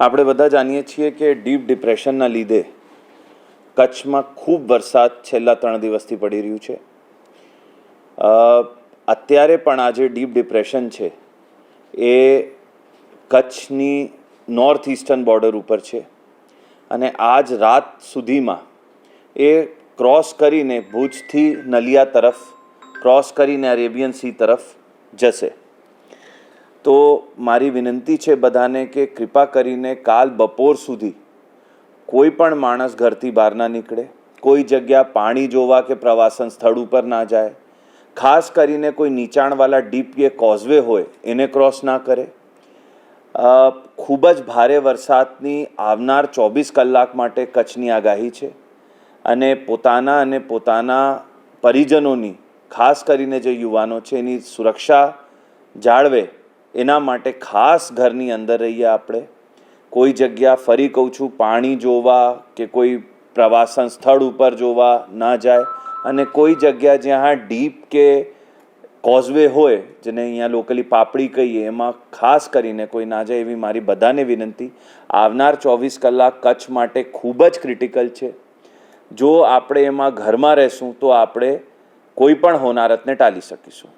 આપણે બધા જાણીએ છીએ કે ડીપ ડિપ્રેશનના લીધે કચ્છમાં ખૂબ વરસાદ છેલ્લા ત્રણ દિવસથી પડી રહ્યું છે. અત્યારે પણ આ જે ડીપ ડિપ્રેશન છે, એ કચ્છની નોર્થ ઇસ્ટર્ન બોર્ડર ઉપર છે. અને આજ રાત સુધીમાં એ ક્રોસ કરીને ભુજથી નલિયા તરફ, ક્રોસ કરીને અરેબિયન સી તરફ જશે. તો મારી વિનંતી છે બધાને કે કૃપા કરીને કાલ બપોર સુધી કોઈ પણ માણસ ઘરથી બહાર ના નીકળે, કોઈ જગ્યા પાણી જોવા કે પ્રવાસન સ્થળ ઉપર ના જાય, ખાસ કરીને કોઈ નીચાણવાળા ડીપ કે કોઝવે હોય એને ક્રોસ ના કરે. ખૂબ જ ભારે વરસાદની આવનાર ચોવીસ કલાક માટે કચ્છની આગાહી છે અને પોતાના અને પોતાના પરિજનોની, ખાસ કરીને જે યુવાનો છે એની સુરક્ષા જાળવે એના માટે ખાસ ઘરની અંદર રહીએ આપણે. કોઈ જગ્યા ફરી કહું છું, પાણી જોવા કે કોઈ પ્રવાસન સ્થળ ઉપર જોવા ના જાય. અને કોઈ જગ્યા જ્યાં ડીપ કે કોઝવે હોય, જેને અહીંયા લોકલી પાપડી કહીએ, એમાં ખાસ કરીને કોઈ ના જાય એવી મારી બધાને વિનંતી. આવનાર ચોવીસ કલાક કચ્છ માટે ખૂબ જ ક્રિટિકલ છે. જો આપણે એમાં ઘરમાં રહેશું તો આપણે કોઈ પણ હોનારતને ટાળી શકીશું.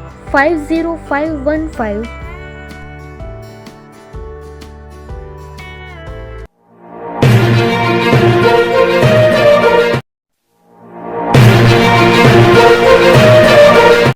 five zero five one five